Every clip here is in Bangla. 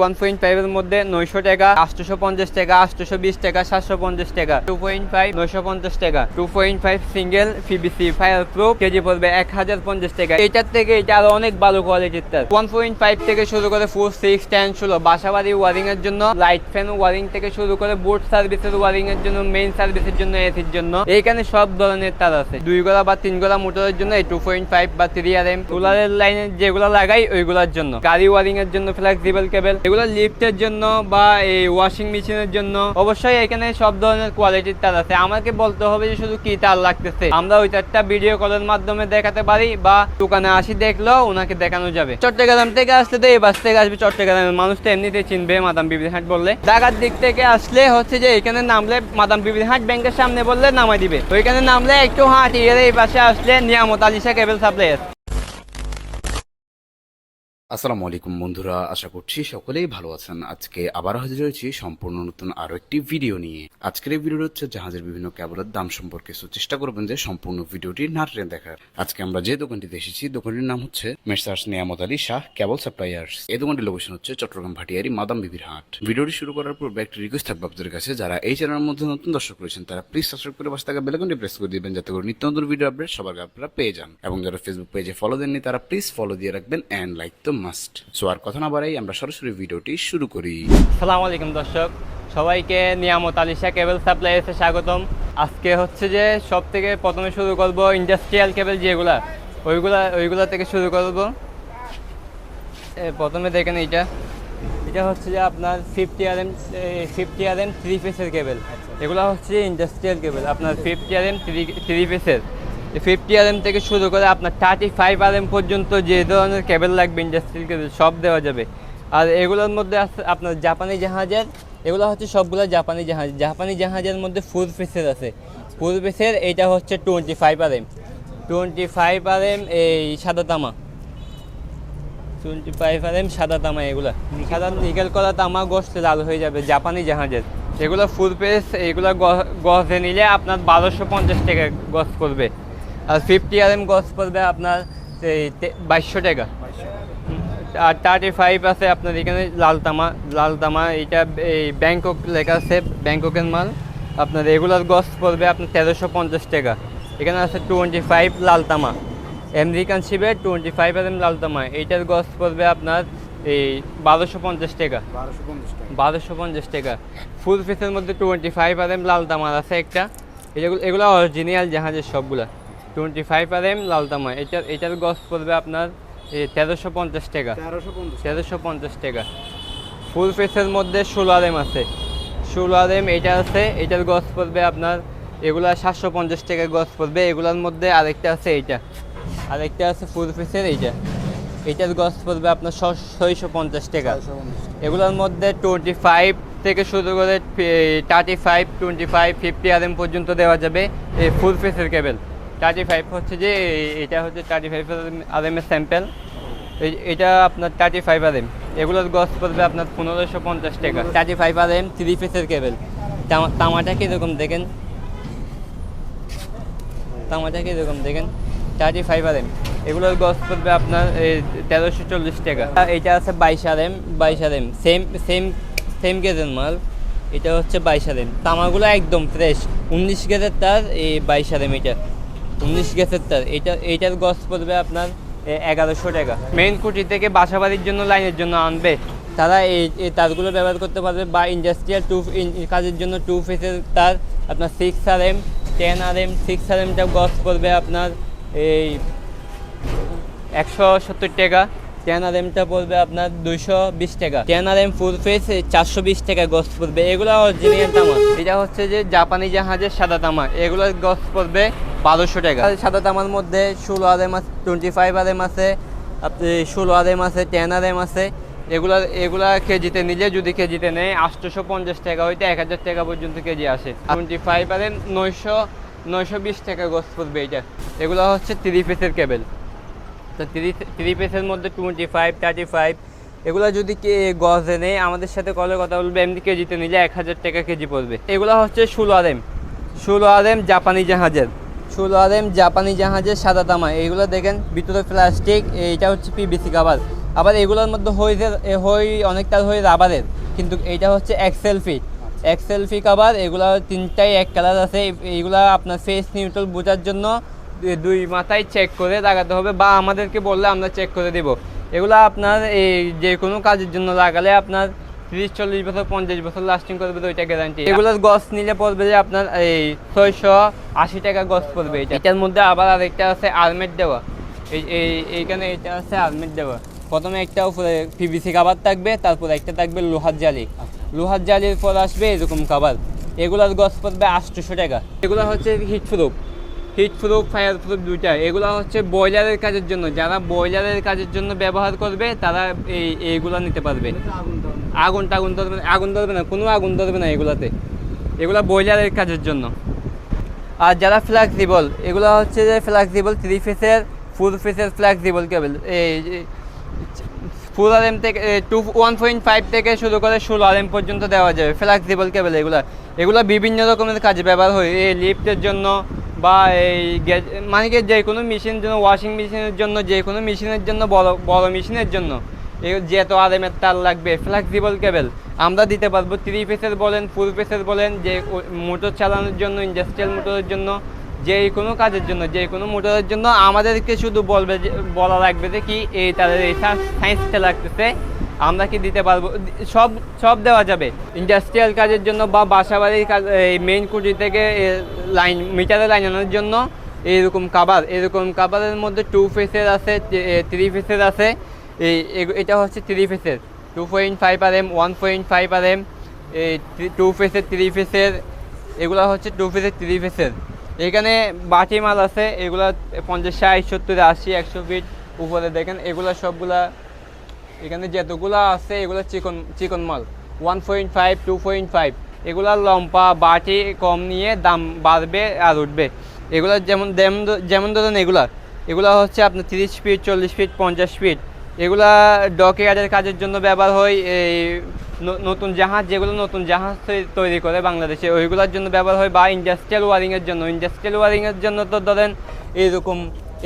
ওয়ান পয়েন্ট ফাইভের মধ্যে নয়শো টাকা আটশোশো পঞ্চাশ টাকা আটশোশো বিশ টাকা সাতশো পঞ্চাশ টাকা টু পয়েন্ট ফাইভ নয়শো পঞ্চাশ টাকা two point five single PVC fireproof KG পড়বে এক হাজার পঞ্চাশ টাকা। এটার থেকে এটা আরও অনেক ভালো কোয়ালিটির তার ওয়ান পয়েন্ট ফাইভ থেকে শুরু করে ফোর সিক্স টেন ষোলো, বাসাবাড়ি ওয়ারিং এর জন্য লাইট ফ্যান ওয়ারিং থেকে শুরু করে বোর্ড সার্ভিসের ওয়ারিং এর জন্য মেইন সার্ভিসের জন্য এসির জন্য এইখানে সব ধরনের তার আছে। দুই গোলা বা তিন গোলা মোটরের জন্য টু পয়েন্ট ফাইভ বা থ্রি আর এম সোলারের লাইনে যেগুলো লাগাই, ওইগুলোর জন্য। গাড়ি ওয়ারিং এর জন্য ফ্লেক্সিবল কেবল এগুলো লিফটের জন্য বা এই ওয়াশিং মেশিনের জন্য অবশ্যই এখানে সব ধরনের কোয়ালিটির তার আছে। আমাকে বলতে হবে যে শুধু কি তার লাগতেছে। আমরা ওই তারটা ভিডিও কলের মাধ্যমে দেখাতে পারি বা দোকানে আসি দেখলেও ওনাকে দেখানো যাবে। চট্টগ্রাম থেকে আসলে তো এই বাস থেকে আসবে চট্টগ্রামের মানুষ তো এমনিতে চিনবে মাদাম বিবির হাট বললে। ঢাকার দিক থেকে আসলে হচ্ছে যে এখানে নামলে মাদাম বিবির হাট ব্যাংকের সামনে বললে নামাই দিবে। ওইখানে নামলে একটু হাঁটি এর এই পাশে আসলে নিয়ামত আলিশা কেবল সাপ্লাই আছে আসসালামু আলাইকুম বন্ধুরা, আশা করছি সকলেই ভালো আছেন। আজকে আবার হাজির হয়েছি সম্পূর্ণ নতুন আরও একটি ভিডিও নিয়ে। আজকের এই ভিডিও হচ্ছে জাহাজের বিভিন্ন কেবলের দাম সম্পর্কে। চেষ্টা করবেন যে সম্পূর্ণ ভিডিওটি না টেনে দেখার। আজকে আমরা যে দোকানটিতে এসেছি, দোকানটির নাম হচ্ছে মেসার্স নিয়ামত আলী শাহ কেবল সাপ্লাইয়ার্স এই দোকানটির লোকেশন হচ্ছে চট্টগ্রাম ভাটিয়ারি মাদাম বিবির হাট। ভিডিওটি শুরু করার পূর্বে একটি রিকোয়েস্ট থাকবে আপনাদের কাছে। যারা এই চ্যানেলের মধ্যে নতুন দর্শক রয়েছেন, তারা প্লিজ সাবস্ক্রাইব করে পাশে থাকা বেলাকনটি প্রেস করে দিবেন, যাতে করে নিত্য নতুন ভিডিও আপডেট সবার আপনারা পেয়ে যান। এবং যারা ফেসবুক পেজে ফলো দেননি, তারা প্লিজ ফলো দিয়ে রাখবেন অ্যান্ড লাইক তো মাস্ট সো আর কথা না বাড়াই, আমরা সরাসরি ভিডিওটি শুরু করি। সালাম আলাইকুম, দর্শক। সবাইকে নিয়ামত আলিশা কেবল সাপ্লাইসে স্বাগতম। আজকে হচ্ছে যে সব থেকে প্রথমে শুরু করব ইন্ডাস্ট্রিয়াল কেবল যেগুলা, ওইগুলা ওইগুলা থেকে শুরু করব। প্রথমে দেখেন এইটা। এটা হচ্ছে যে আপনার fifty R M fifty R M three পিসের কেবল এগুলো হচ্ছে ইন্ডাস্ট্রিয়াল কেবল আপনার fifty R M three three পিসের ফিফটি আর এম থেকে শুরু করে আপনার থার্টি ফাইভ আর এম পর্যন্ত যে ধরনের কেবল লাগবে ইন্ডাস্ট্রিয়াল কেবল সব দেওয়া যাবে। আর এগুলোর মধ্যে আছে আপনার জাপানি জাহাজের, এগুলো হচ্ছে সবগুলো জাপানি জাহাজ। জাপানি জাহাজের মধ্যে ফুল পিসের আছে। ফুল পিসের এইটা হচ্ছে twenty five R M twenty five R M এই সাদা তামা। টোয়েন্টি ফাইভ আর এম সাদা তামা এগুলো। সাদা নিকেল করা তামা গোস্ত লাল হয়ে যাবে জাপানি জাহাজের। এগুলো ফুল পেস এগুলো গজে নিলে আপনার বারোশো পঞ্চাশ টাকা গজ পড়বে আর ফিফটি আর এম গজ পড়বে আপনার এই তে- বাইশশো টাকা। আর থার্টি ফাইভ আছে আপনার এখানে লাল তামা লাল তামা এটা এই ব্যাংকক লেখা আছে ব্যাংককের মাল। আপনার রেগুলার গজ পড়বে আপনার তেরোশো পঞ্চাশ টাকা। এখানে আছে টোয়েন্টি ফাইভ লাল তামা আমেরিকান শিপের টোয়েন্টি ফাইভ আর এম লাল তামা এইটার গজ পড়বে আপনার এই বারোশো পঞ্চাশ টাকা। বারোশো পঞ্চাশ টাকা। ফুল পিসের মধ্যে টোয়েন্টি ফাইভ আর এম লাল তামার আছে একটা। এগুলো এগুলো অরিজিনাল জাহাজের সবগুলা। টোয়েন্টি ফাইভ আর এম লাল তামা এটার এটার গজ পড়বে আপনার তেরোশো পঞ্চাশ টাকা। তেরোশো পঞ্চাশ। টাকা। ফুল ফেসের মধ্যে ষোলো আর এম আছে। ষোলো আর এম এটা আছে এটার গছ পড়বে আপনার এগুলা সাতশো পঞ্চাশ টাকা গছ পড়বে। এগুলার মধ্যে আরেকটা আছে এইটা। আরেকটা আছে ফুল ফেসের এইটা। এটার গছ পড়বে আপনার ছয়শো পঞ্চাশ টাকা। এগুলোর মধ্যে টোয়েন্টি ফাইভ থেকে শুরু করে thirty five twenty five fifty R M পর্যন্ত দেওয়া যাবে এই ফুল ফেসের কেবল থার্টি ফাইভ হচ্ছে যে এটা হচ্ছে থার্টি ফাইভ এর স্যাম্পেল এটা আপনার থার্টি ফাইভ আর এম এগুলোর গছ পড়বে আপনার পনেরোশো পঞ্চাশ টাকা। Thirty five R M three ফেসের কেবল তামাটা কীরকম দেখেন? তামাটা কীরকম দেখেন? থার্টি ফাইভ আর এম এগুলোর গছ পড়বে আপনার তেরোশো চল্লিশ টাকা। এটা আছে বাইশ আর এম বাইশ R M same same same গেজের মাল। এটা হচ্ছে বাইশ আর এম তামাগুলো একদম ফ্রেশ উনিশ গেজের তার এই বাইশ আর এম এটা। উনিশ গ্যাসের তার। এটা, এইটার গছ পড়বে আপনার এগারোশো টাকা। মেইন কুটি থেকে বাসাবাড়ির জন্য, লাইনের জন্য আনবে। তারা এই তারগুলো ব্যবহার করতে পারবে বা ইন্ডাস্ট্রিয়াল টু কাজের জন্য টু ফেসের তার, আপনার six R M ten R M six R এমটা গছ পড়বে আপনার, এই একশো সত্তর টাকা। টেন আর এমটা পড়বে আপনার দুইশো বিশ টাকা। Ten R M full phase চারশো বিশ টাকা গছ পড়বে। এগুলো অরিজিনাল তামা। এটা হচ্ছে যে, জাপানি জাহাজের সাদা তামা। এগুলোর গছ পড়বে বারোশো টাকা। সাদা তামার মধ্যে ষোলো আর এম আছে টোয়েন্টি ফাইভ আর এম আছে, আপনি ষোলো আর এম আছে টেন আর এম আছে। এগুলা এগুলা কেজিতে নিলে যদি কেজিতে নেয়, আটশোশো পঞ্চাশ টাকা হইতে এক হাজার টাকা পর্যন্ত কেজি আসে। টোয়েন্টি ফাইভ আর এম নয়শো নয়শো বিশ টাকা গছ পড়বে এটা। এগুলো হচ্ছে থ্রি পিসের কেবল তো থ্রি থ্রি পিসের মধ্যে টোয়েন্টি ফাইভ থার্টি ফাইভ এগুলো যদি কে গজে নেই আমাদের সাথে কলে কথা বলবে, এমনি কেজিতে নিলে এক হাজার টাকা কেজি পড়বে। এগুলো হচ্ছে ষোলো আদেম। ষোলো আদেম জাপানি জাহাজের। ষোলো আদেম, জাপানি জাহাজের সাদা তামা এইগুলো দেখেন, ভিতরে প্লাস্টিক এইটা হচ্ছে পিবিসি কাভার আবার এগুলোর মধ্যে যে হই অনেকটা হই রাবারের কিন্তু এইটা হচ্ছে এক্সেল ফি এক্সেল ফি কাবার এগুলা তিনটাই এক কালার আছে, এই- এইগুলা আপনার ফেস নিউট্রাল বোঝার জন্য দুই মাথায় চেক করে লাগাতে হবে, বা আমাদেরকে বললে আমরা চেক করে দেব। এগুলো আপনার এই যে কোনো কাজের জন্য লাগালে আপনার তিরিশ, চল্লিশ বছর, পঞ্চাশ বছর লাস্টিং করবে তো ওইটা গ্যারান্টি এগুলোর গছ নিলে পড়বে যে আপনার এই ছয়শো আশি টাকা গছ পড়বে এটা। এটার মধ্যে আবার আরেকটা আছে আর্মেট দেওয়া। এই এই, এইখানে এটা আছে আর্মেট দেওয়া। প্রথমে একটা উপরে পিভিসি কাবার থাকবে, তারপর একটা থাকবে লোহার জালি। লোহার জালির পর আসবে এরকম কাবার এগুলার গছ পড়বে আটশোশো টাকা। এগুলো হচ্ছে heat proof heat proof fire proof দুইটা। এগুলো হচ্ছে বয়লারের কাজের জন্য। যারা বয়লারের কাজের জন্য ব্যবহার করবে, তারা এই, এইগুলো নিতে পারবে। আগুন টাগুন ধরবে না, আগুন ধরবে না, কোনো আগুন ধরবে না এগুলাতে। এগুলো বয়লারের কাজের জন্য। আর যারা ফ্লেক্সিবল এগুলো হচ্ছে যে ফ্লেক্সিবল থ্রি ফেসের ফোর ফেসের ফ্লেক্সিবল কেবল এই ফুল আর এম থেকে টু ওয়ান পয়েন্ট ফাইভ থেকে শুরু করে ষোলো আর এম পর্যন্ত দেওয়া যাবে ফ্লেক্সিবল কেবল এগুলো। এগুলো বিভিন্ন রকমের কাজে ব্যবহার হয়। এই লিফটের জন্য বা এই মানে কি যে কোনো মেশিনের জন্য ওয়াশিং মেশিনের জন্য, যে কোনো মেশিনের জন্য, বড় বড় মেশিনের জন্য যেত আর এম এর তার লাগবে ফ্লেক্সিবল কেবল আমরা দিতে পারব থ্রি ফেসের বলেন ফুল ফেসের বলেন, যে মোটর চালানোর জন্য ইন্ডাস্ট্রিয়াল মোটরের জন্য, যে কোনো কাজের জন্য, যে কোনো মোটরের জন্য, আমাদেরকে শুধু বলবে বলা লাগবে যে কি, এই তাদের এই সায়েন্সটা লাগতেছে। আমরা কি দিতে পারব? সব সব দেওয়া যাবে। ইন্ডাস্ট্রিয়াল কাজের জন্য বা বাসাবাড়ির কাজ, এই মেইন কুটি থেকে লাইন মিটারে লাইন আনার জন্য এরকম কাবার এরকম কাবারের মধ্যে টু ফেসের আছে থ্রি ফেসের আছে। এই এটা হচ্ছে থ্রি ফেসের two point five R M one point five R M এই টু ফেসের থ্রি ফেসের এগুলো হচ্ছে টু ফেসের থ্রি ফেসের এখানে বাটি মাল আছে, এগুলা পঞ্চাশ ষাট, সত্তর, আশি, একশো ফিট উপরে দেখেন, এগুলা সবগুলা এখানে যতগুলো আছে, এগুলো চিকন চিকন মাল। One point five two point five এগুলো লম্পা বাটি কম নিয়ে দাম বাড়বে আর উঠবে। এগুলো যেমন যেমন ধরেন এগুলা। এগুলো হচ্ছে আপনার তিরিশ ফিট চল্লিশ ফিট পঞ্চাশ ফিট এগুলা ডকইয়ার্ডের কাজের জন্য ব্যবহার হয়, এই নতুন জাহাজ, যেগুলো নতুন জাহাজ তৈরি করে বাংলাদেশে। ওইগুলোর জন্য ব্যবহার হয় বা ইন্ডাস্ট্রিয়াল ওয়ারিংয়ের জন্য। ইন্ডাস্ট্রিয়াল ওয়ারিংয়ের জন্য তো ধরেন এরকম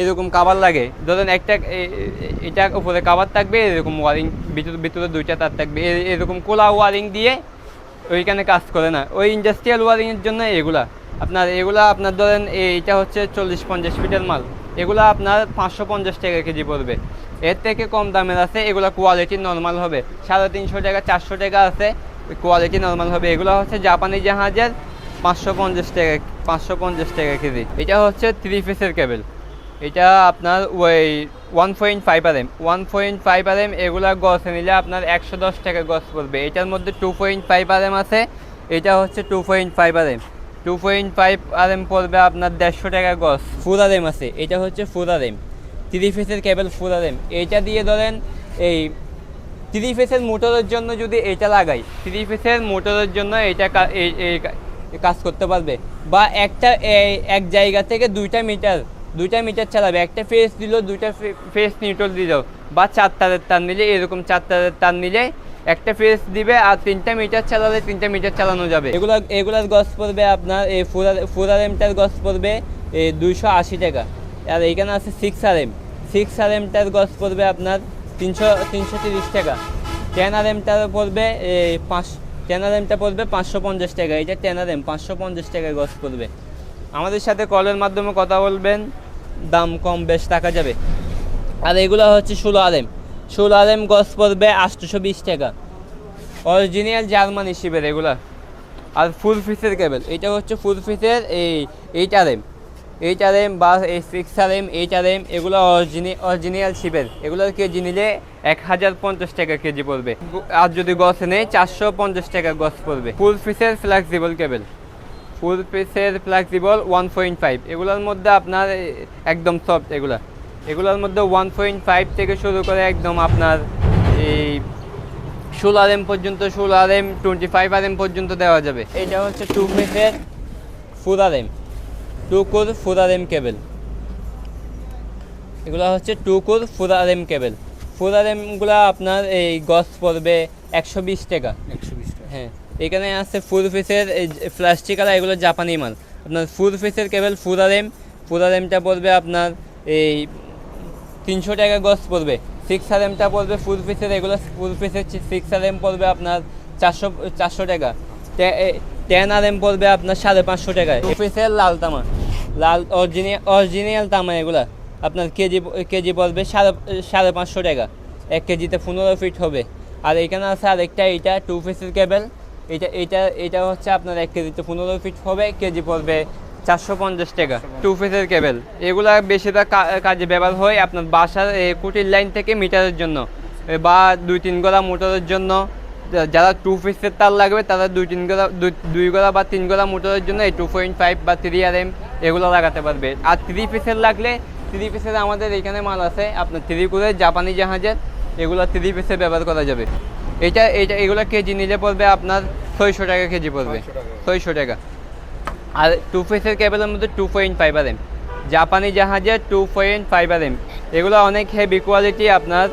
এরকম কাবার লাগে। ধরেন একটা এটা উপরে কাবার থাকবে, এরকম ওয়ারিং, ভিতরে ভিতরে দুইটা তার থাকবে। এরকম কোলা ওয়ারিং দিয়ে ওইখানে কাজ করে না। ওই ইন্ডাস্ট্রিয়াল ওয়ারিংয়ের জন্য এগুলা। আপনার এগুলা, আপনার ধরেন এইটা হচ্ছে চল্লিশ পঞ্চাশ ফিটের মাল। এগুলা আপনার পাঁচশো পঞ্চাশ টাকা কেজি পড়বে। এর থেকে কম দামের আছে, এগুলা কোয়ালিটি নর্মাল হবে। সাড়ে তিনশো টাকা, চারশো টাকা আছে কোয়ালিটি নর্মাল হবে। এগুলো হচ্ছে জাপানি জাহাজের পাঁচশো পঞ্চাশ টাকা, পাঁচশো পঞ্চাশ টাকা কেজি। এটা হচ্ছে থ্রি ফেসের কেবল এটা আপনার ওই one point five R M one point five R M এগুলা গছ নিলে আপনার একশো দশ টাকা গছ পড়বে। এটার মধ্যে two point five R M আছে, এটা হচ্ছে two point five R M two point five R M পড়বে আপনার দেড়শো টাকা গছ ফুল আর এম আছে। এটা হচ্ছে ফুল আর এম থ্রি ফেসের কেবল ফুল আর এম এইটা দিয়ে ধরেন এই থ্রি ফেসের মোটরের জন্য যদি এটা লাগাই থ্রি ফেসের মোটরের জন্য এটা কাজ করতে পারবে। বা একটা এক জায়গা থেকে দুইটা মিটার দুইটা মিটার চালাবে, একটা ফেস দিল, দুইটা ফেস নিউট্রাল দিল বা চার তারের তার নিলে, এরকম চার তারের তার নিলে একটা ফেস দিবে আর তিনটা মিটার চালালে তিনটা মিটার চালানো যাবে। এগুলো, এগুলার গছ পড়বে আপনার, এই ফোর ফোর আর এমটার গছ পড়বে দুইশো আশি টাকা। আর এইখানে আছে six R M six R এমটার গছ পড়বে আপনার তিনশো তিনশো তিরিশ টাকা। টেন আর এমটার পড়বে পাঁচ টেন আর এমটা পড়বে পাঁচশো পঞ্চাশ টাকা। এটা টেন আর এম পাঁচশো পঞ্চাশ টাকা গছ পড়বে। আমাদের সাথে কলের মাধ্যমে কথা বলবেন। দাম কম, বেশ টাকা যাবে। আর এগুলো হচ্ছে ষোলো আর এম ষোলো আর এম গছ পড়বে আটশোশো বিশ টাকা। অরিজিনাল জার্মানি শিবের এগুলা। আর ফুল ফিসের কেবল এটা হচ্ছে ফুল ফিসের এই eight R M eight R M বা এই six R M eight R M এগুলো অরিজিনি অরিজিনাল শিবের এগুলোর কেজি নিলে এক হাজার পঞ্চাশ টাকা কেজি পড়বে। আর যদি গছ নেই, চারশো পঞ্চাশ টাকা গছ পড়বে। ফুল ফিসের ফ্লেক্সিবল কেবল ফুল পিসের ফ্লেক্সিবল ওয়ান পয়েন্ট ফাইভ এগুলোর মধ্যে আপনার একদম সফট এগুলা। এগুলোর মধ্যে ওয়ান পয়েন্ট ফাইভ থেকে শুরু করে একদম আপনার এই ষোলো আর এম পর্যন্ত ষোলো R M twenty five R M পর্যন্ত দেওয়া যাবে। এটা হচ্ছে টু পিসের four R M two core four R M cable এগুলো হচ্ছে two core four R M cable four R এমগুলো আপনার এই গছ পড়বে একশো বিশ টাকা। একশো বিশ টাকা। হ্যাঁ। এখানে আছে ফুল ফেসের প্লাস্টিক আর এগুলো জাপানি মাল। আপনার ফুল ফেসের কেবল এম ফুল আর এমটা পড়বে আপনার এই তিনশো টাকা গছ পড়বে। সিক্স আর এমটা পড়বে ফুল পিসের এগুলো ফুল পিসের সিক্স আর এম পড়বে আপনার চারশো চারশো টাকা। টেন আর এম পড়বে আপনার সাড়ে পাঁচশো টাকায়। পিসের লাল তামা। লাল অরিজিনাল অরিজিনাল তামা এগুলা। আপনার কেজি কেজি পড়বে সাড়ে সাড়ে পাঁচশো টাকা। এক কেজিতে পনেরো ফিট হবে। আর এখানে আছে আরেকটা, এইটা টু পিসের কেবল এটা এটা এটা হচ্ছে আপনার এক কেজিতে পনেরো ফিট হবে কেজি পড়বে চারশো পঞ্চাশ টাকা। টু পিসের কেবেল এগুলা বেশিরভাগ কাজে ব্যবহার হয় আপনার বাসার কুটির লাইন থেকে মিটারের জন্য। বা দুই তিন গলা মোটরের জন্য। যারা টু পিসের তার লাগবে, তারা দুই তিন গলা, দুই- দুই গলা বা তিন গলা মোটরের জন্য এই টু পয়েন্ট ফাইভ বা থ্রি আর এম এগুলো লাগাতে পারবে। আর থ্রি পিসের লাগলে থ্রি পিসের আমাদের এখানে মাল আছে, আপনার থ্রি করে জাপানি জাহাজের, এগুলো থ্রি পিসে ব্যবহার করা যাবে। এটা এটা এগুলো কেজি নিলে পড়বে আপনার ছয়শো টাকা কেজি পড়বে। ছয়শো টাকা। আর টু ফেসের কেবলের মধ্যে two point five R M জাপানি জাহাজের two point five R M এগুলো অনেক হেভি কোয়ালিটি আপনার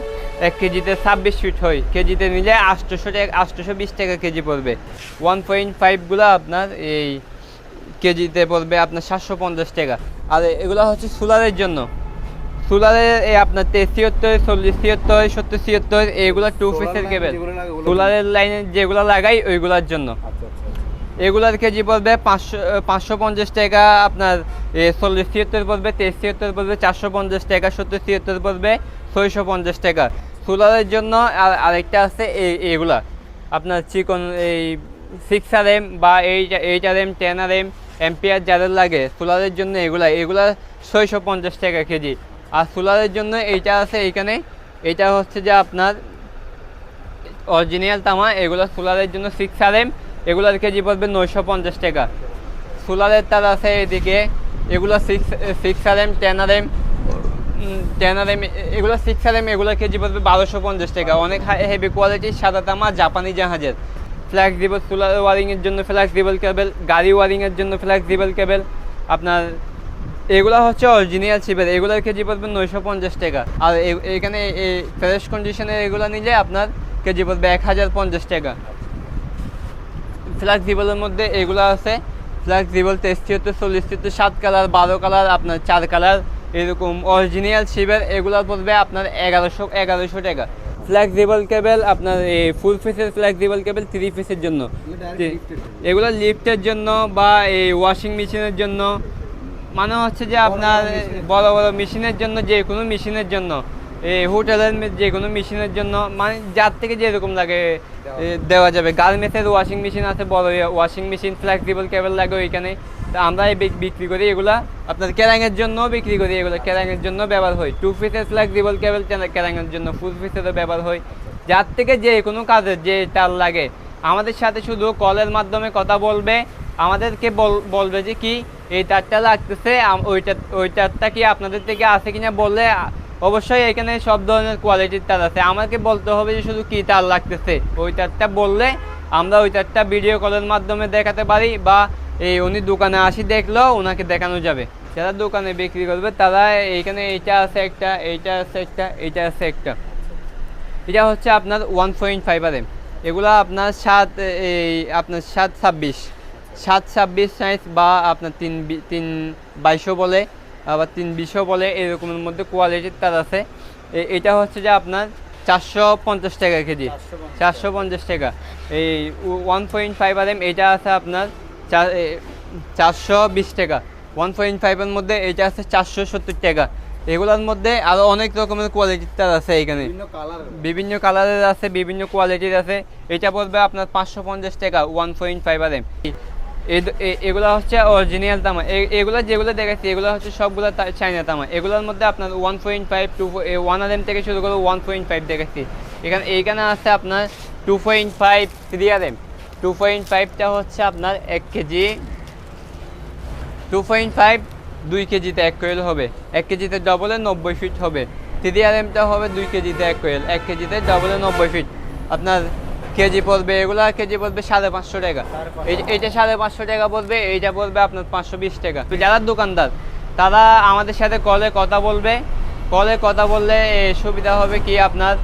এক কেজিতে ছাব্বিশ ফিট হয়। কেজিতে নিলে আটশোশো টাকা আটশোশো বিশ টাকা কেজি পড়বে। ওয়ান পয়েন্ট ফাইভগুলো আপনার এই কেজিতে পড়বে আপনার সাতশো পঞ্চাশ টাকা। আর এগুলো হচ্ছে সোলারের জন্য। সোলারের এই আপনার ছিয়াত্তর চল্লিশ ছিয়াত্তর সত্তর ছিয়াত্তর এইগুলো টু পিসের কেবল সোলারের লাইনে যেগুলো লাগাই ওইগুলোর জন্য। এগুলার কেজি পড়বে পাঁচশো পাঁচশো পঞ্চাশ টাকা আপনার চল্লিশ ছিয়াত্তর পড়বে তেইশ ছিয়াত্তর পড়বে চারশো পঞ্চাশ টাকা সত্তর ছিয়াত্তর পড়বে ছয়শো পঞ্চাশ টাকা। সোলারের জন্য আর আরেকটা আছে এই- এইগুলা আপনার চিকন এই সিক্স আর এম বা eight eight R M ten R M ampere যাদের লাগে সোলারের জন্য এগুলা এগুলা ছয়শো পঞ্চাশ টাকা কেজি। আর সোলারের জন্য এইটা আছে এইখানে। এটা হচ্ছে যে আপনার অরিজিনাল তামা, এগুলো সোলারের জন্য সিক্স আর এম এগুলোর কেজি পড়বে নয়শো পঞ্চাশ টাকা। সোলারের তার আছে এদিকে এগুলো six six R M ten R M ten R M এগুলো সিক্স আর এম এগুলোর কেজি পড়বে বারোশো পঞ্চাশ টাকা। অনেক হেভি কোয়ালিটির সাদা তামা, জাপানি জাহাজের। ফ্ল্যাক্সিবল সোলার ওয়ারিংয়ের জন্য ফ্ল্যাক্সিবল কেবল গাড়ি ওয়ারিংয়ের জন্য ফ্ল্যাক্সিবল কেবল আপনার এগুলো হচ্ছে অরিজিনাল শিপের এগুলোর কেজি পড়বে নয়শো পঞ্চাশ টাকা। আর এ- এই ফ্রেশ কন্ডিশনের এগুলো নিলে আপনার কেজি পড়বে এক হাজার পঞ্চাশ টাকা। ফ্ল্যাক্সিবলের মধ্যে এগুলো আছে। ফ্ল্যাক্সিবল তেইশটি হতে চল্লিশ হতে সাত কালার বারো কালার আপনার চার কালার এরকম অরিজিনাল শিপের এগুলো পড়বে আপনার এগারোশো এগারোশো টাকা। ফ্ল্যাক্সিবল কেবল আপনার এই ফুল ফেসের ফ্ল্যাক্সিবল কেবল থ্রি ফেসের জন্য। এগুলো লিফটের জন্য বা এই ওয়াশিং মেশিনের জন্য। মানে হচ্ছে যে আপনার বড় বড় মেশিনের জন্য যে কোনো মেশিনের জন্য এই হোটেলের যে কোনো মেশিনের জন্য মানে যার থেকে যেরকম লাগে দেওয়া যাবে। গার্মেন্টসের ওয়াশিং মেশিন আছে বড় ওয়াশিং মেশিন ফ্লেক্সিবল কেবল লাগে ওইখানে। তা আমরা এই বিক্রি করি এগুলা। আপনার ক্যারাঙের জন্য বিক্রি করি এগুলো। ক্যারাঙের জন্য ব্যবহার হয়। টু পিসের ফ্লেক্সিবল কেবল ক্যারাঙের জন্য ফুল পিসেরও ব্যবহার হয়। যার থেকে যে কোনো কাজের যে তার লাগে আমাদের সাথে শুধু কলের মাধ্যমে কথা বলবে, আমাদেরকে বল- বলবে যে কি এই তারটা লাগতেছে ওইটা, ওই তারটা কি আপনাদের থেকে আছে কিনা বললে অবশ্যই এখানে সব ধরনের কোয়ালিটির তার আছে। আমাকে বলতে হবে যে শুধু কী তার লাগতেছে, ওই তারটা বললে আমরা ওই তারটা ভিডিও কলের মাধ্যমে দেখাতে পারি বা এই উনি দোকানে আসি দেখলেও ওনাকে দেখানো যাবে। যারা দোকানে বিক্রি করবে তারা এইখানে এইটা আছে একটা, এইটা আছে একটা, এইটা আছে একটা। এটা হচ্ছে আপনার one point five R M এগুলো আপনার সাত, এই আপনার সাত ছাব্বিশ। সাত ছাব্বিশ সাইজ বা আপনার তিন তিন বাইশও বলে, আবার তিন বিশও বলে, এরকমের মধ্যে কোয়ালিটির তার আছে। এটা হচ্ছে যে আপনার চারশো পঞ্চাশ টাকা কেজি। চারশো পঞ্চাশ টাকা। এই one point five R M এটা আছে আপনার চার চারশো বিশ টাকা। ওয়ান পয়েন্ট ফাইভের মধ্যে এটা আছে চারশো সত্তর টাকা। এগুলোর মধ্যে আরও অনেক রকমের কোয়ালিটির তার আছে এখানে বিভিন্ন কালারের আছে বিভিন্ন কোয়ালিটির আছে। এটা পড়বে আপনার পাঁচশো পঞ্চাশ টাকা one point five R M এগুলো হচ্ছে অরিজিনাল তামা। এ- এগুলো যেগুলো দেখাচ্ছি এগুলো হচ্ছে সবগুলো চাইনা তামা। এগুলোর মধ্যে আপনার one point five two one R M থেকে শুরু করে ওয়ান পয়েন্ট ফাইভ দেখাচ্ছি এখানে এইখানে আছে আপনার two point five three R M two point ফাইভটা হচ্ছে আপনার এক কেজি। টু পয়েন্ট ফাইভ দুই কেজিতে এক কোয়েল হবে। এক কেজিতে ডবলে নব্বই ফিট হবে। থ্রি আর এমটা হবে দুই কেজিতে এক কোয়েল। এক কেজিতে ডবলে নব্বই ফিট আপনার কেজি পড়বে এগুলো কেজি পড়বে সাড়ে পাঁচশো টাকা। এই- এইটা সাড়ে পাঁচশো টাকা পড়বে এইটা পড়বে আপনার পাঁচশো বিশ টাকা। তো যারা দোকানদার তারা আমাদের সাথে কলে কথা বলবে। কলে কথা বললে সুবিধা হবে কি আপনার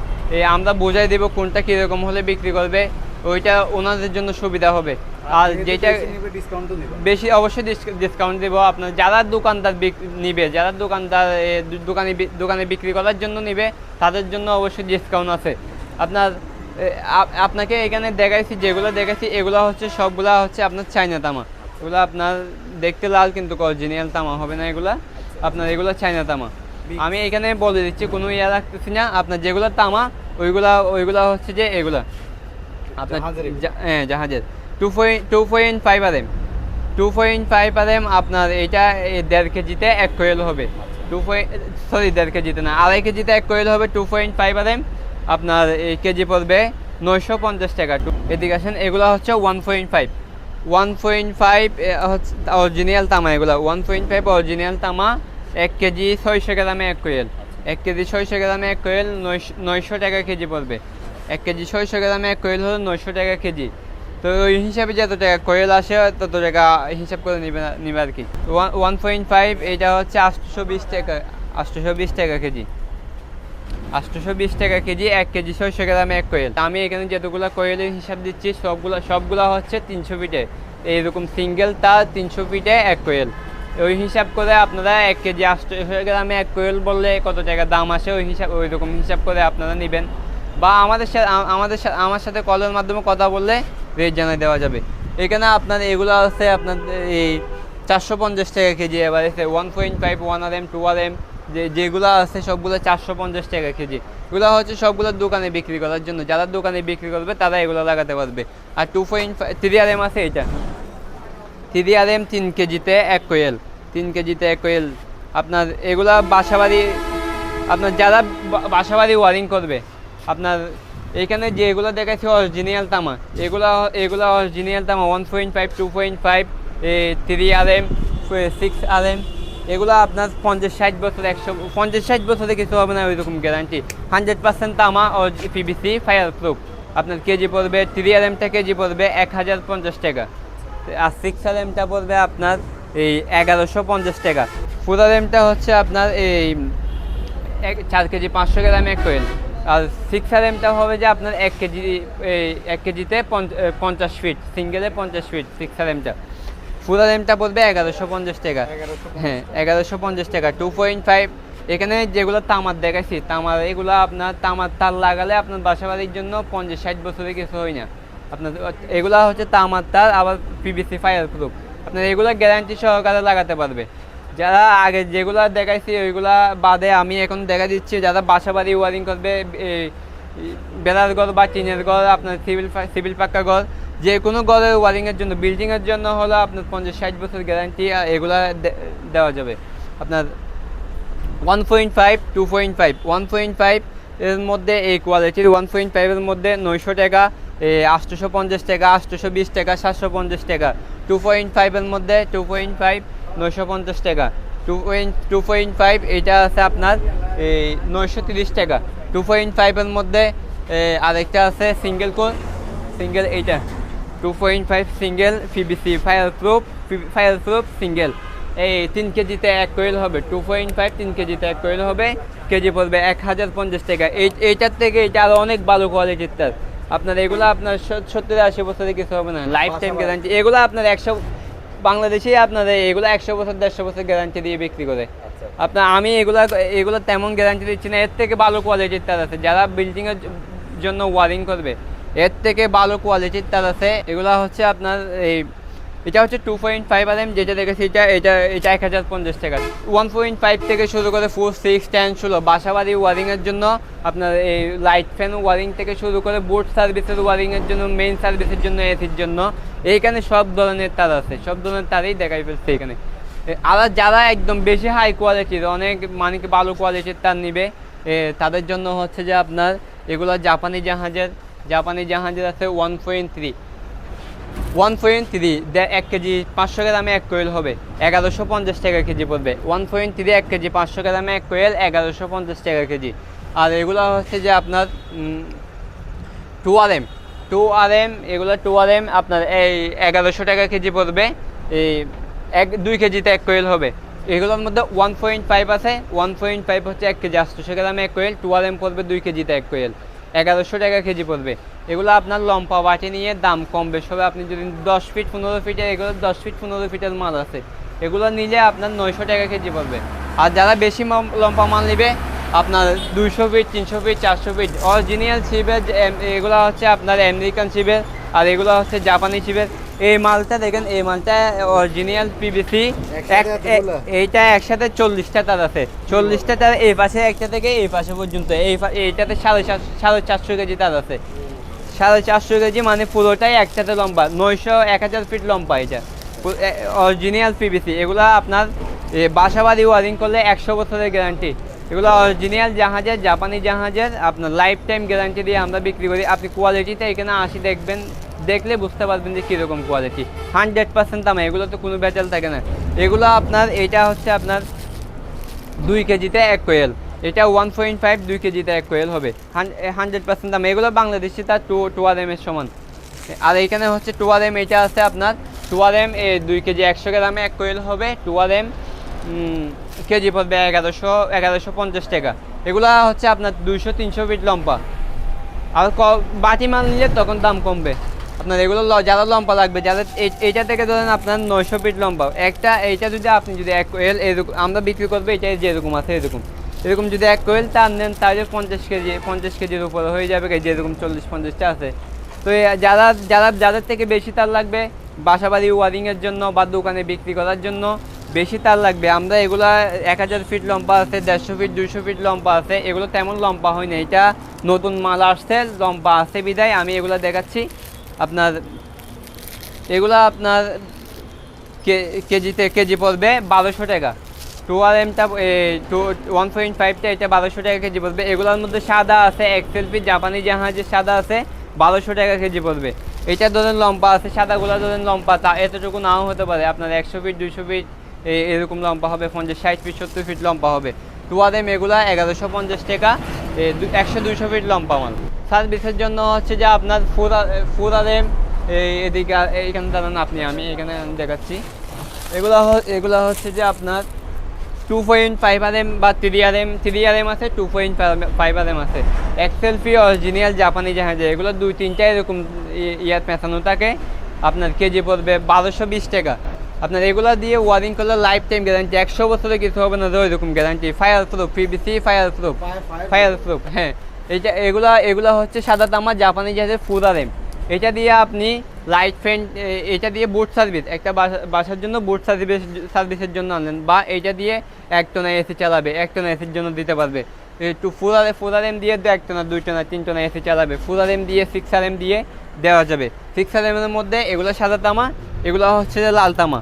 আমরা বুঝাই দেবো কোনটা কীরকম হলে বিক্রি করবে। ওইটা ওনাদের জন্য সুবিধা হবে। আর যেটা বেশি অবশ্যই ডিসকাউন্ট দেবো। আপনার যারা দোকানদার নিবে যারা দোকানদার দোকানে দোকানে বিক্রি করার জন্য নিবে তাদের জন্য অবশ্যই ডিসকাউন্ট আছে। আপনার আপনাকে এখানে দেখাইছি যেগুলো দেখাইছি এগুলো হচ্ছে সবগুলা হচ্ছে আপনার চাইনা তামা। এগুলো আপনার দেখতে লাল কিন্তু অরিজিনাল তামা হবে না এগুলা? আপনার এগুলো চাইনা তামা। আমি এখানে বলে দিচ্ছি কোনো ইয়া রাখতেছি না। আপনার যেগুলো তামা ওইগুলা ওইগুলা হচ্ছে যে এগুলা। আপনার জাহাজের হ্যাঁ জাহাজের। Two point two point five R M two point five R M আপনার এটা দেড় কেজিতে এক কোয়েল হবে। টু পয়েন্ট সরি দেড় কেজিতে না আড়াই কেজিতে এক কোয়েল হবে two point five R M আপনার এই কেজি পড়বে নয়শো পঞ্চাশ টাকা। টু এদিকে আসেন এগুলো হচ্ছে one point five one point five হচ্ছে অরিজিনাল তামা এগুলো। ওয়ান পয়েন্ট ফাইভ অরিজিনাল তামা এক কেজি ছয়শো গ্রামে এক কোয়েল এক কেজি ছয়শো গ্রামে এক কোয়েল নয়শো নয়শো টাকা কেজি পড়বে। এক কেজি ছয়শো গ্রামে এক কোয়েল হলো নয়শো টাকা কেজি। তো ওই হিসাবে যত টাকা কোয়েল আসে, তত টাকা হিসাব করে নিবে নিবে আর কি। ওয়ান ওয়ান পয়েন্ট ফাইভ এটা হচ্ছে আটশোশো বিশ টাকা, আটশোশো বিশ টাকা কেজি। আটশোশো বিশ টাকা কেজি, এক কেজি ছয়শো গ্রামে এক কোয়েল। আমি এখানে যতগুলো কোয়েলের হিসাব দিচ্ছি, সবগুলো সবগুলো হচ্ছে তিনশো ফিটে। এইরকম সিঙ্গেল তার তিনশো ফিটে এক কোয়েল। ওই হিসাব করে আপনারা এক কেজি আটশোশো গ্রামে এক কোয়েল বললে কত টাকা দাম আসে, ওই হিসাব ওই রকম হিসাব করে আপনারা নেবেন। বা আমাদের সাথে আমাদের আমার সাথে কলের মাধ্যমে কথা বললে রেট জানাই দেওয়া যাবে। এখানে আপনার এগুলো আছে আপনার এই চারশো পঞ্চাশ টাকা কেজি, এবার এসে one point five one R M two R M যে, যেগুলো আছে সবগুলো চারশো পঞ্চাশ টাকা কেজি। এগুলো হচ্ছে সবগুলো দোকানে বিক্রি করার জন্য। যারা দোকানে বিক্রি করবে, তারা এগুলো লাগাতে পারবে। আর two point three R M আছে এটা থ্রি আর এম তিন কেজিতে এক কোয়েল তিন কেজিতে এক কোয়েল আপনার এগুলা বাসাবাড়ি, আপনার যারা বাসাবাড়ি ওয়ারিং করবে আপনার এখানে যেগুলো দেখাচ্ছি অরিজিনাল তামা, এগুলো এগুলো অরিজিনাল তামা one point five two point five three R M six R M এগুলো আপনার পঞ্চাশ ষাট বছর, একশো, পঞ্চাশ ষাট বছরে কিছু হবে না ওইরকম গ্যারান্টি হান্ড্রেড পার্সেন্ট তামা ও পিবিসি ফায়ার প্রুফ আপনার কেজি পড়বে থ্রি আর এমটা কেজি পড়বে এক হাজার পঞ্চাশ টাকা। আর সিক্স আর এমটা পড়বে আপনার এই এগারোশো পঞ্চাশ টাকা। ফোর আর এমটা হচ্ছে আপনার এই চার কেজি পাঁচশো গ্রাম এক কোয়েল আর সিক্স আর এমটা হবে যে আপনার এক কেজি এই এক কেজিতে পঞ্চাশ ফিট সিঙ্গেলে পঞ্চাশ ফিট সিক্স আর এমটা আর এমটা পড়বে এগারোশো পঞ্চাশ টাকা। হ্যাঁ এগারোশো পঞ্চাশ টাকা। টু পয়েন্ট ফাইভ এখানে যেগুলো তামার দেখাইছি তামার এগুলো আপনার তামার তার লাগালে আপনার বাসা বাড়ির জন্য পঞ্চাশ ষাট বছরে কিছু হয় না। আপনার এগুলো হচ্ছে তামার তার আবার পিভিসি ফায়ার প্রুফ আপনার এগুলো গ্যারান্টি সহকারে লাগাতে পারবে। যারা আগে যেগুলা দেখাইছি, ওইগুলা বাদে আমি এখন দেখা দিচ্ছি, যারা বাসা বাড়ি ওয়ারিং করবে বেড়ার ঘর বা টিনের ঘর, আপনার সিভিল সিভিল পাক্কা ঘর যে কোনো ঘরের ওয়ারিংয়ের জন্য, বিল্ডিংয়ের জন্য হলো আপনার পঞ্চাশ ষাট বছর গ্যারান্টি এগুলা দেওয়া যাবে। আপনার one point five two point five one point five এর মধ্যে এই কোয়ালিটির ওয়ান পয়েন্ট ফাইভের মধ্যে নয়শো টাকা আটশোশো পঞ্চাশ টাকা, আটশোশো বিশ টাকা, সাতশো পঞ্চাশ টাকা। টু পয়েন্ট ফাইভের মধ্যে টু পয়েন্ট ফাইভ নয়শো পঞ্চাশ টাকা। Two point two point five এটা আছে আপনার এই নয়শো তিরিশ টাকা। টু পয়েন্ট ফাইভের মধ্যে আরেকটা আছে সিঙ্গেল কোর সিঙ্গেল এইটা। Two point five single PVC fireproof fireproof single এই তিন কেজিতে এক কোয়েল হবে। টু পয়েন্ট ফাইভ তিন কেজিতে এক কোয়েল হবে। কেজি পড়বে এক হাজার পঞ্চাশ টাকা। এই এইটার থেকে এটা আরও অনেক ভালো কোয়ালিটির তার আপনার এগুলো আপনার সত্তর আশি বছরে কিছু হবে না। লাইফ টাইম গ্যারান্টি এগুলো আপনার একশো বাংলাদেশেই আপনাদের এগুলো একশো বছর দেড়শো বছর গ্যারান্টি দিয়ে বিক্রি করে। আপনার আমি এগুলা এগুলো তেমন গ্যারান্টি দিচ্ছি না এর থেকে ভালো কোয়ালিটির তার আছে। যারা বিল্ডিংয়ের জন্য ওয়ারিং করবে এর থেকে ভালো কোয়ালিটির তার আছে। এগুলা হচ্ছে আপনার এই এটা হচ্ছে two point five R M যেটা দেখেছি এটা এটা এটা এক হাজার পঞ্চাশ টাকা। ওয়ান পয়েন্ট ফাইভ থেকে শুরু করে ফোর সিক্স টেন ষোলো, বাসাবাড়ি ওয়ারিংয়ের জন্য আপনার এই লাইট ফ্যান ওয়ারিং থেকে শুরু করে বোর্ড সার্ভিসের ওয়ারিংয়ের জন্য মেইন সার্ভিসের জন্য এসির জন্য, এইখানে সব ধরনের তার আছে। সব ধরনের তারই দেখাই ফেলছে এখানে। আর যারা একদম বেশি হাই কোয়ালিটির অনেক মানে কি ভালো কোয়ালিটির তার নিবে তাদের জন্য হচ্ছে যে আপনার এগুলো জাপানি জাহাজের জাপানি জাহাজের আছে one point three one point three এক কেজি পাঁচশো গ্রামে এক কোয়েল হবে, এগারোশো পঞ্চাশ টাকা কেজি পড়বে। ওয়ান পয়েন্ট থ্রি এক কেজি পাঁচশো গ্রামে এক কোয়েল, এগারোশো পঞ্চাশ টাকা কেজি। আর এগুলো হচ্ছে যে আপনার two R M two R M এগুলো টু আর এম আপনার এই এগারোশো টাকা কেজি পড়বে, এই এক, দুই কেজিতে এক কোয়েল হবে। এগুলোর মধ্যে ওয়ান পয়েন্ট ফাইভ আছে ওয়ান পয়েন্ট ফাইভ হচ্ছে এক কেজি আটশোশো গ্রামে এক কোয়েল টু আর এম পড়বে দুই কেজিতে এক কোয়েল। এগারোশো টাকা কেজি পড়বে। এগুলো আপনার লম্পা বাটি নিয়ে দাম কম বেশ হবে। আপনি যদি দশ ফিট পনেরো ফিটের এগুলো দশ ফিট পনেরো ফিটের মাল আছে। এগুলো নিলে আপনার নয়শো টাকা কেজি পড়বে। আর যারা বেশি লম্পা মাল নেবে, আপনার দুইশো ফিট, তিনশো ফিট, চারশো ফিট অরিজিনাল শিবের এগুলো হচ্ছে আপনার আমেরিকান শিবের আর এগুলো হচ্ছে জাপানি শিবের এই মালটা দেখেন এই মালটা অরিজিনাল পিবিসি এইটা একসাথে চল্লিশটা তার আছে। চল্লিশটা তার এই পাশে একটা থেকে এই পাশে পর্যন্ত। এই এইটাতে সাড়ে চার সাড়ে চারশো কেজি তার আছে। সাড়ে চারশো কেজি মানে পুরোটাই একসাথে লম্বা। নয়শো এক হাজার ফিট লম্বা এটা। অরিজিনাল পিবিসি এগুলো আপনার বাসাবাড়ি ওয়ারিং করলে একশো বছরের গ্যারান্টি এগুলো অরিজিনাল জাহাজের জাপানি জাহাজের আপনার লাইফ টাইম গ্যারান্টি দিয়ে আমরা বিক্রি করি। আপনি কোয়ালিটিতে এখানে আসি দেখবেন দেখলে বুঝতে পারবেন যে কীরকম কোয়ালিটি হান্ড্রেড পার্সেন্ট দামে, এগুলো তো কোনো বেচাল থাকে না। এগুলো আপনার, এটা হচ্ছে আপনার দুই কেজিতে এক কোয়েল। এটা ওয়ান পয়েন্ট ফাইভ দুই কেজিতে এক কোয়েল হবে। হান্ড্রেড পার্সেন্ট দাম, এগুলো বাংলাদেশি তার টু টু আর এর সমান। আর এখানে হচ্ছে টু আর এম এটা আছে আপনার টু আর এম দুই কেজি একশো গ্রামে এক কোয়েল হবে। টু আর এম কেজি পড়বে এগারোশো এগারোশো পঞ্চাশ টাকা। এগুলো হচ্ছে আপনার দুইশো, তিনশো ফিট লম্বা। আর ক- বাটি মাল নিলে তখন দাম কমবে। আপনার এগুলো যারা লম্বা লাগবে এই- এইটা থেকে ধরেন আপনার নয়শো ফিট লম্বা। একটা এইটা যদি আপনি যদি এক কোয়েল এরকম আমরা বিক্রি করব এটা যেরকম আছে এরকম। এরকম যদি এক কোয়েল তার নেন তাহলে পঞ্চাশ কেজি, পঞ্চাশ কেজির উপরে হয়ে যাবে যেরকম চল্লিশ, পঞ্চাশটা আছে। তো যারা যারা যাদের থেকে বেশি তার লাগবে, বাসাবাড়ি ওয়ারিংয়ের জন্য বা দোকানে বিক্রি করার জন্য বেশি তার লাগবে। আমরা এগুলো এক হাজার ফিট লম্বা আছে, দেড়শো ফিট দুইশো ফিট লম্বা আছে, এগুলো তেমন লম্বা হয় না। এটা নতুন মাল আসছে, লম্বা আছে বিদায় আমি এগুলো দেখাচ্ছি। আপনার, এগুলো আপনার কেজিতে, কেজি পড়বে বারোশো টাকা। টু আর এমটা টু, ওয়ান পয়েন্ট ফাইভটা এটা বারোশো টাকা কেজি পড়বে। এগুলোর মধ্যে সাদা আছে এক্সেল ফিট জাপানি জাহাজের সাদা আছে বারোশো টাকা কেজি পড়বে। এটা ধরেন লম্বা আছে, সাদাগুলো ধরেন লম্বা, তা এতটুকু নাও হতে পারে। আপনার একশো ফিট, দুইশো ফিট এরকম লম্বা হবে, পঞ্চাশ, ষাট ফিট, সত্তর ফিট লম্বা হবে। টু আর এম এগুলো এগারোশো পঞ্চাশ টাকা একশো দুইশো ফিট লম্বা মাল। সার্ভিসের জন্য হচ্ছে যে আপনার four R four R M এদিকে এইখানে দাঁড়ান আপনি, আমি এখানে দেখাচ্ছি। এগুলো এগুলো হচ্ছে যে আপনার two point five R M বা three R M, three R M আছে, two point five R M আছে। এক্সেল ফি অরিজিনাল জাপানি জাহাজে, এগুলো দুই তিনটা এরকম ইয়ার পেঁচানো থাকে। আপনার কেজি পড়বে বারোশো বিশ টাকা। আপনার এগুলো দিয়ে ওয়ারিং করলে লাইফ টাইম গ্যারান্টি একশো বছরে কিছু হবে না ওইরকম guarantee fireproof PVC fireproof fireproof হ্যাঁ। এটা এগুলা এগুলা হচ্ছে সাদা তামা জাপানি জাহাজের ফুল আর এম এটা দিয়ে আপনি লাইট ফ্যান এটা দিয়ে বুট সার্ভিস একটা বাসা- বাসার জন্য বুট সার্ভিস সার্ভিসের জন্য আনলেন বা এটা দিয়ে এক টনা এসি চালাবে এক টনা এসির জন্য দিতে পারবে। একটু ফুল আর ফুল আর এম দিয়ে দু এক টনা দুই টনা তিন টনা এসি চালাবে। ফুল আর এম দিয়ে সিক্স আর এম দিয়ে দেওয়া যাবে। সিক্স আর এমের মধ্যে এগুলো সাদা তামা এগুলো হচ্ছে যে লাল তামা।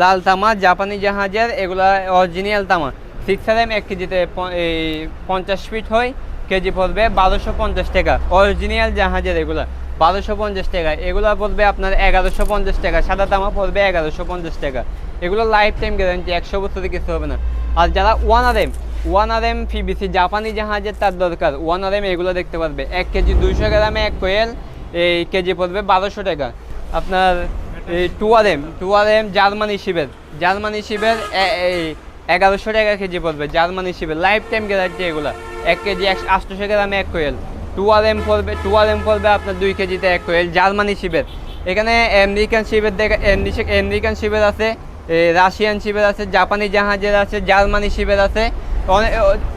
লাল তামা, জাপানি জাহাজের এগুলা অরিজিনাল তামা। সিক্স এম এক কেজিতে এই পঞ্চাশ ফিট হয়, কেজি পড়বে বারোশো পঞ্চাশ টাকা। অরিজিনাল জাহাজের এগুলা, বারোশো পঞ্চাশ টাকা। এগুলো পড়বে আপনার এগারোশো পঞ্চাশ টাকা। সাদা তামা পড়বে এগারোশো পঞ্চাশ টাকা। এগুলো লাইফ টাইম গ্যারান্টি একশো বছরে কিছু হবে না। আর যারা one R M one R M PVC জাপানি জাহাজের তার দরকার। ওয়ান আর এম এগুলো দেখতে পারবে। এক কেজি দুইশো গ্রামে এক কোয়েল, এই কেজি পড়বে বারোশো টাকা। আপনার এই two R M two R M Germany শিবের জার্মানি শিবের এগারোশো টাকা কেজি পড়বে, জার্মানি শিবের লাইফ টাইম গ্যারান্টি এগুলো, এক কেজি একশো আটশোশো গ্রামে এক কোয়েল টু আর এম পড়বে, টু আর এম পড়বে আপনার দুই কেজিতে এক কোয়েল জার্মানি শিবের। এখানে আমেরিকান শিবের দেখা আমেরিকান শিবের আছে রাশিয়ান শিবের আছে, জাপানি জাহাজের আছে, জার্মানি শিবের আছে। অনেক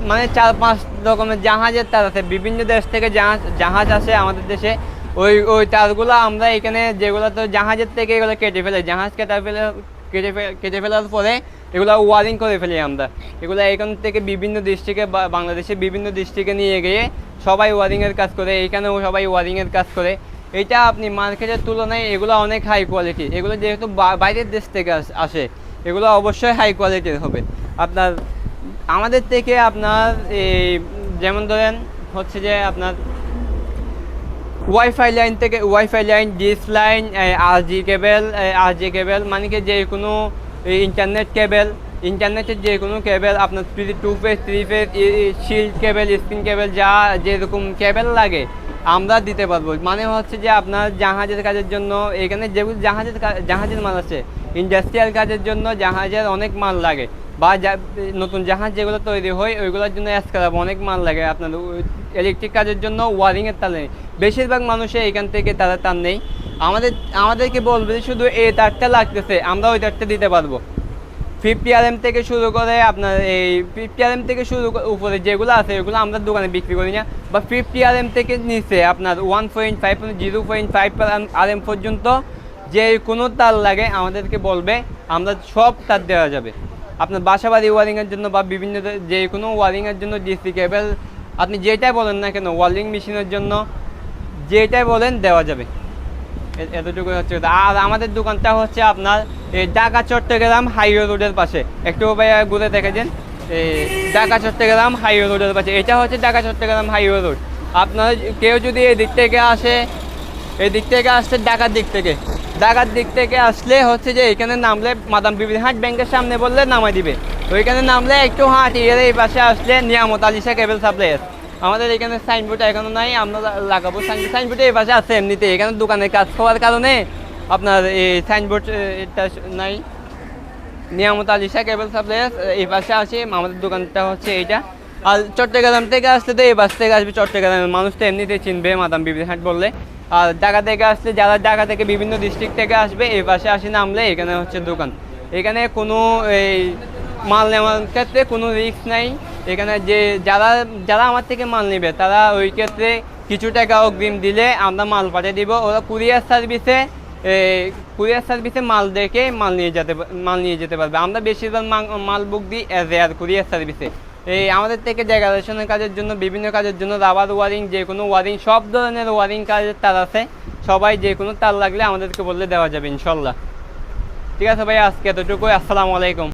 মানে চার পাঁচ রকমের জাহাজের তার আছে। বিভিন্ন দেশ থেকে জাহাজ জাহাজ আসে আমাদের দেশে। ওই ওই তারগুলো আমরা এখানে যেগুলো তো জাহাজের থেকে এগুলো কেটে ফেলে, জাহাজ কেটে ফেলে, কেটে কেটে ফেলার পরে এগুলো ওয়ারিং করে ফেলি আমরা। এগুলো এখান থেকে বিভিন্ন ডিস্ট্রিক্টে বাংলাদেশে বিভিন্ন ডিস্ট্রিক্টে নিয়ে গিয়ে সবাই ওয়ারিংয়ের কাজ করে, এখানেও সবাই ওয়ারিংয়ের কাজ করে। এটা আপনি মার্কেটের তুলনায় এগুলো অনেক হাই কোয়ালিটি এগুলো যেহেতু বাইরের দেশ থেকে আসে এগুলো অবশ্যই হাই কোয়ালিটির হবে। আপনার, আমাদের থেকে আপনার এই, যেমন ধরেন হচ্ছে যে আপনার ওয়াইফাই লাইন থেকে WiFi line dish line R G cable R G cable মানে কি যে কোনো ইন্টারনেট কেবেল ইন্টারনেটের যে কোনো কেবেল আপনার two phase three phase shield cable screen cable যা যেরকম কেবেল লাগে, আমরা দিতে পারব। মানে হচ্ছে যে আপনার জাহাজের কাজের জন্য, এখানে যেগুলো জাহাজের জাহাজের মাল আছে ইন্ডাস্ট্রিয়াল কাজের জন্য জাহাজের অনেক মাল লাগে। বা নতুন জাহাজ যেগুলো তৈরি হয়, ওইগুলোর জন্য স্ক্রাব অনেক মাল লাগে। আপনার ইলেকট্রিক কাজের জন্য ওয়ারিংয়ের তার নেই। বেশিরভাগ মানুষের এখান থেকে তারা তার নেই। আমাদের, আমাদেরকে বলবে শুধু এই তারটা লাগতেছে, আমরা ওই তারটা দিতে পারব। ফিফটি আর এম থেকে শুরু করে আপনার এই ফিফটি আর এম থেকে শুরু উপরে যেগুলো আছে, ওগুলো আমরা দোকানে বিক্রি করি না। বা ফিফটি আর এম থেকে নিচে আপনার one point five zero point five R M পর্যন্ত যে কোনো তার লাগে, আমাদেরকে বলবে, আমরা সব তার দেওয়া যাবে। আপনার বাসা বাড়ি ওয়ারিংয়ের জন্য বা বিভিন্ন যে কোনো ওয়ারিংয়ের জন্য ডিসি কেবল, আপনি যেটাই বলেন না কেন, ওয়ারিং মেশিনের জন্য যেটাই বলেন দেওয়া যাবে। এতটুকু হচ্ছে আর আমাদের দোকানটা হচ্ছে আপনার ঢাকা, চট্টগ্রাম হাইওয়ে রোডের পাশে। একটু ভাইয়া ঘুরে দেখেছেন এই ঢাকা, চট্টগ্রাম হাইওয়ে রোডের পাশে। এটা হচ্ছে ঢাকা, চট্টগ্রাম হাইওয়ে রোড। আপনার কেউ যদি এই দিক থেকে আসে এই দিক থেকে আসছে ঢাকার দিক থেকে ঢাকার দিক থেকে আসলে হচ্ছে যে এখানে নামলে মাদাম বিবির হাট ব্যাংকের সামনে বললে নামাই দিবে। ওইখানে নামলে একটু হাট এর এই পাশে আসলে নিয়ামত আলিশা কেবল সাপ্লাইয়ার আমাদের এখানে সাইনবোর্ড এখনও নাই, আমরা লাগাবো। সাইনবোর্ড এই পাশে আছে এমনিতে। এখানে দোকানের কাজ হওয়ার কারণে আপনার এই সাইনবোর্ড এটা নাই। নিয়ামত আলিশা কেবল সাপ্লাইয়ার এই পাশে আছে। আমাদের দোকানটা হচ্ছে এইটা। আর চট্টগ্রাম থেকে আসলে তো এই বাস থেকে আসবে চট্টগ্রামের মানুষ তো এমনিতে চিনবে, মাদাম বিবির হাট বললে। আর ঢাকা থেকে আসলে যারা ঢাকা থেকে বিভিন্ন ডিস্ট্রিক্ট থেকে আসবে, এই পাশে আসে নামলে এখানে হচ্ছে দোকান। এখানে কোনো এই মাল নেওয়ার ক্ষেত্রে কোনো রিস্ক নাই। এখানে যে যারা যারা আমার থেকে মাল নেবে, তারা ওই ক্ষেত্রে কিছু টাকা অগ্রিম দিলে আমরা মাল পাঠিয়ে দিব। ওরা কুরিয়ার সার্ভিসে কুরিয়ার সার্ভিসে মাল দেখে মাল নিয়ে যেতে, মাল নিয়ে যেতে পারবে। আমরা বেশিরভাগ মাল বুক দিই অ্যাজ এয়ার কুরিয়ার সার্ভিসে। এই আমাদের থেকে ডেকারেশনের কাজের জন্য, বিভিন্ন কাজের জন্য রাবার ওয়ারিং, যে কোনো ওয়ারিং, সব ধরনের ওয়ারিং কাজের তার আছে। সবাই যে কোনো তার লাগলে আমাদেরকে বললে দেওয়া যাবে, ইনশাল্লাহ। ঠিক আছে ভাই, আজকে এতটুকু আসসালামু আলাইকুম।